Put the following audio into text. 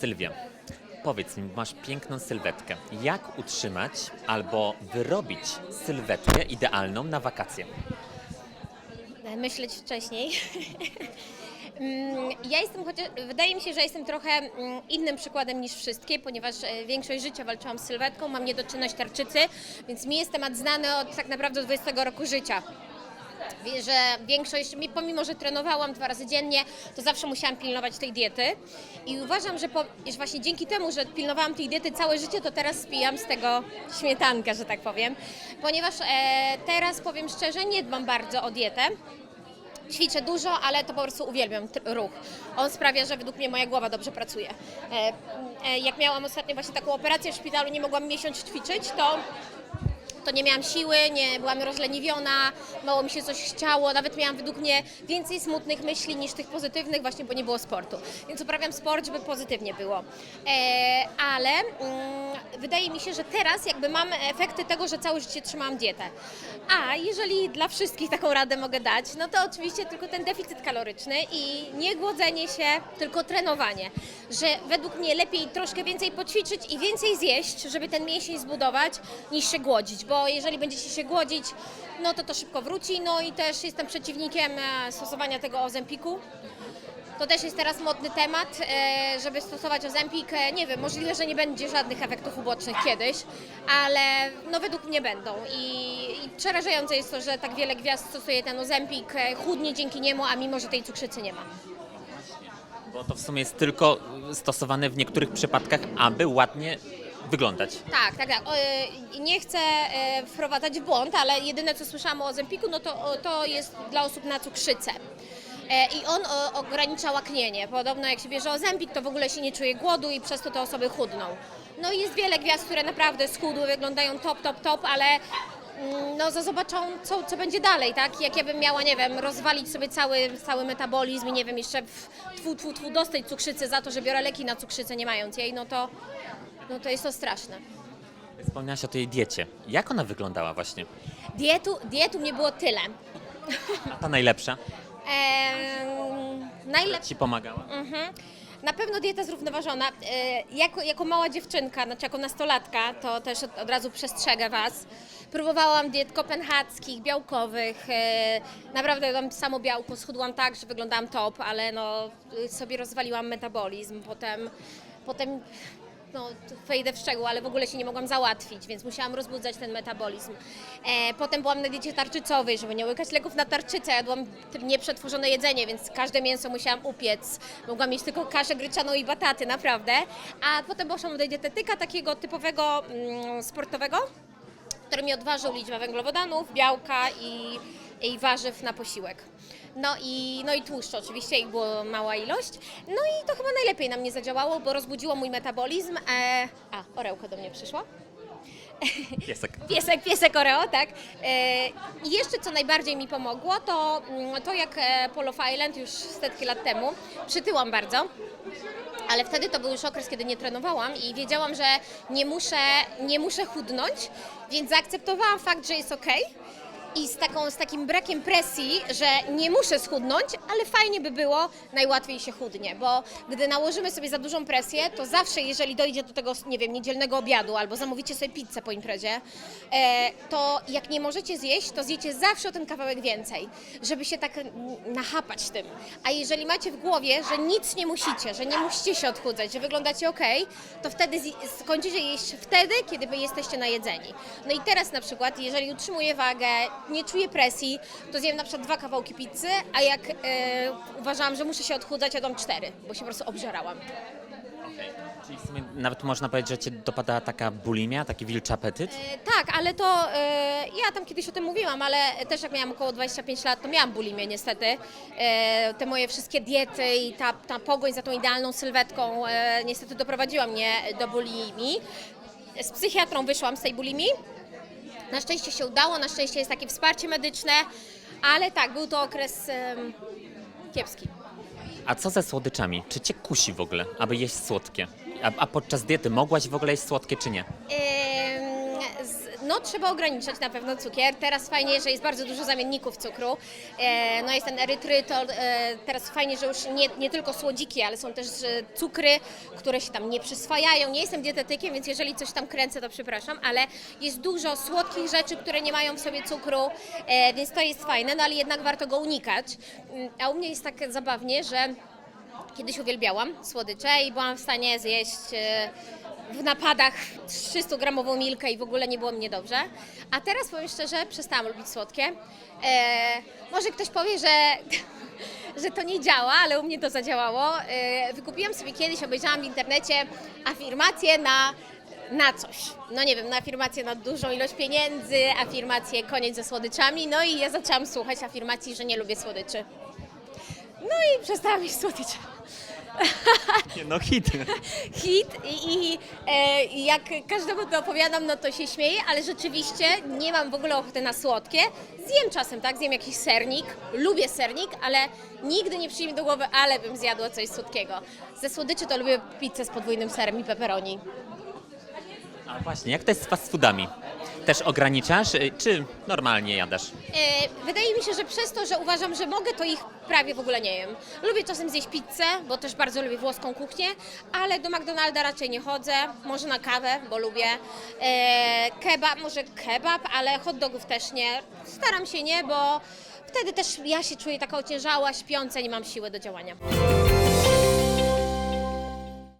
Sylwia, powiedz mi, masz piękną sylwetkę. Jak utrzymać albo wyrobić sylwetkę idealną na wakacje? myśleć wcześniej. Mm, Ja jestem chociaż, wydaje mi się, że jestem trochę mm, innym przykładem niż wszystkie, ponieważ e, większość życia walczyłam z sylwetką, mam niedoczynność tarczycy, więc mi jest temat znany od tak naprawdę 20 roku życia. Że większość, mi- pomimo że trenowałam dwa razy dziennie, to zawsze musiałam pilnować tej diety. I uważam, że, po, że właśnie dzięki temu, że pilnowałam tej diety całe życie, to teraz spijam z tego śmietankę, że tak powiem. Ponieważ e, teraz, powiem szczerze, nie dbam bardzo o dietę. Ćwiczę dużo, ale to po prostu uwielbiam ruch. On sprawia, że według mnie moja głowa dobrze pracuje. E, e, jak miałam ostatnio właśnie taką operację w szpitalu, nie mogłam miesiąc ćwiczyć, to to nie miałam siły, nie byłam rozleniwiona, mało mi się coś chciało, nawet miałam według mnie więcej smutnych myśli niż tych pozytywnych, właśnie bo nie było sportu. Więc uprawiam sport, żeby pozytywnie było. E, ale mm, wydaje mi się, że teraz jakby mam efekty tego, że całe życie trzymałam dietę. A jeżeli dla wszystkich taką radę mogę dać, no to oczywiście tylko ten deficyt kaloryczny i nie głodzenie się, tylko trenowanie. Że według mnie lepiej troszkę więcej poćwiczyć i więcej zjeść, żeby ten mięsień zbudować, niż się głodzić, bo jeżeli będziecie się głodzić, no to to szybko wróci. No i też jestem przeciwnikiem e, stosowania tego ozempiku. To też jest teraz modny temat, e, żeby stosować ozempik. E, Nie wiem, możliwe, że nie będzie żadnych efektów ubocznych kiedyś, ale no według mnie będą. I, i przerażające jest to, że tak wiele gwiazd stosuje ten ozempik, chudnie dzięki niemu, a mimo, że tej cukrzycy nie ma. Bo to w sumie jest tylko stosowane w niektórych przypadkach, aby ładnie wyglądać. Tak, tak, tak. I nie chcę e, wprowadzać w błąd, ale jedyne co słyszałam o Ozempiku, no to, to jest dla osób na cukrzycę. E, I on ogranicza łaknienie. Podobno jak się bierze Ozempik, to w ogóle się nie czuje głodu i przez to te osoby chudną. No i jest wiele gwiazd, które naprawdę schudły, wyglądają top, top, top, ale mm, no za- zobaczą, co, co będzie dalej, tak? Jak ja bym miała, nie wiem, rozwalić sobie cały, cały metabolizm i nie wiem, jeszcze w, tfu, tfu, tfu, dostać cukrzycy za to, że biorę leki na cukrzycę nie mając jej, no to, no to jest to straszne. Wspomniałaś o tej diecie. Jak ona wyglądała właśnie? Dietu, dietu mnie było tyle. A ta najlepsza? Eee, najlepsze. Ci pomagała? Mhm. Na pewno dieta zrównoważona. E, jako, jako mała dziewczynka, znaczy jako nastolatka, to też od, od razu przestrzegę Was. Próbowałam diet kopenhaskich, białkowych. E, naprawdę tam samo białko schudłam tak, że wyglądałam top, ale no, y, sobie rozwaliłam metabolizm. Potem, potem no, wejdę w szczegóły, ale w ogóle się nie mogłam załatwić, więc musiałam rozbudzać ten metabolizm. E, potem byłam na diecie tarczycowej, żeby nie łykać leków na tarczycę. Jadłam nieprzetworzone jedzenie, więc każde mięso musiałam upiec. Mogłam mieć tylko kaszę gryczaną i bataty, naprawdę. A potem poszłam do dietetyka takiego typowego mm, sportowego, który mi odważył liczbę węglowodanów, białka i, i warzyw na posiłek. No i, no i tłuszcz oczywiście, ich było mała ilość. No i to chyba najlepiej na mnie zadziałało, bo rozbudziło mój metabolizm. E, a, orełka do mnie przyszła. Piesek. Piesek, piesek Oreo, tak. E, I jeszcze co najbardziej mi pomogło, to mm, to jak e, Polo Island już setki lat temu, przytyłam bardzo. Ale wtedy to był już okres, kiedy nie trenowałam i wiedziałam, że nie muszę, nie muszę chudnąć, więc zaakceptowałam fakt, że jest ok. I z, taką, z takim brakiem presji, że nie muszę schudnąć, ale fajnie by było, najłatwiej się chudnie, bo gdy nałożymy sobie za dużą presję, to zawsze, jeżeli dojdzie do tego, nie wiem, niedzielnego obiadu albo zamówicie sobie pizzę po imprezie, e, to jak nie możecie zjeść, to zjecie zawsze o ten kawałek więcej, żeby się tak nachapać tym. A jeżeli macie w głowie, że nic nie musicie, że nie musicie się odchudzać, że wyglądacie ok, to wtedy skończycie jeść wtedy, kiedy wy jesteście najedzeni. No i teraz na przykład, jeżeli utrzymuję wagę, nie czuję presji, to zjem na przykład dwa kawałki pizzy, a jak e, uważałam, że muszę się odchudzać, jadłam cztery, bo się po prostu obżerałam. Czyli w sumie nawet można powiedzieć, że cię dopadała taka bulimia, taki wilczy apetyt? E, tak, ale to e, ja tam kiedyś o tym mówiłam, ale też jak miałam około 25 lat, to miałam bulimię niestety. E, te moje wszystkie diety i ta, ta pogoń za tą idealną sylwetką e, niestety doprowadziła mnie do bulimii. Z psychiatrą wyszłam z tej bulimii. Na szczęście się udało, na szczęście jest takie wsparcie medyczne, ale tak, był to okres em, kiepski. A co ze słodyczami? Czy cię kusi w ogóle, aby jeść słodkie? A, a podczas diety mogłaś w ogóle jeść słodkie, czy nie? Z- no trzeba ograniczać na pewno cukier. Teraz fajnie, że jest bardzo dużo zamienników cukru. E, no jest ten erytrytol, e, teraz fajnie, że już nie, nie tylko słodziki, ale są też e, cukry, które się tam nie przyswajają. Nie jestem dietetykiem, więc jeżeli coś tam kręcę, to przepraszam, ale jest dużo słodkich rzeczy, które nie mają w sobie cukru, e, więc to jest fajne, no ale jednak warto go unikać. Mm, A u mnie jest tak zabawnie, że Kiedyś uwielbiałam słodycze i byłam w stanie zjeść e, w napadach 300-gramową milkę i w ogóle nie było mnie dobrze. A teraz powiem szczerze, przestałam lubić słodkie. E, może ktoś powie, że, że to nie działa, ale u mnie to zadziałało. E, wykupiłam sobie kiedyś, obejrzałam w internecie afirmację na na coś. No nie wiem, na afirmację na dużą ilość pieniędzy, afirmację koniec ze słodyczami, no i ja zaczęłam słuchać afirmacji, że nie lubię słodyczy. No i przestałam jeść słodycze. Nie, no hit. hit i, i e, jak każdemu to opowiadam, no to się śmieję, ale rzeczywiście nie mam w ogóle ochoty na słodkie. Zjem czasem, tak, zjem jakiś sernik, lubię sernik, ale nigdy nie przyjdzie mi do głowy, ale bym zjadła coś słodkiego. Ze słodyczy to lubię pizzę z podwójnym serem i pepperoni. A właśnie, jak to jest z fast foodami? Też ograniczasz, y, czy normalnie jadasz? E, wydaje mi się, że przez to, że uważam, że mogę, to ich prawie w ogóle nie jem. Lubię czasem zjeść pizzę, bo też bardzo lubię włoską kuchnię, ale do McDonalda raczej nie chodzę. Może na kawę, bo lubię. E, kebab, może kebab, ale hot dogów też nie. Staram się nie, bo wtedy też ja się czuję taka ociężała, śpiąca, nie mam siły do działania.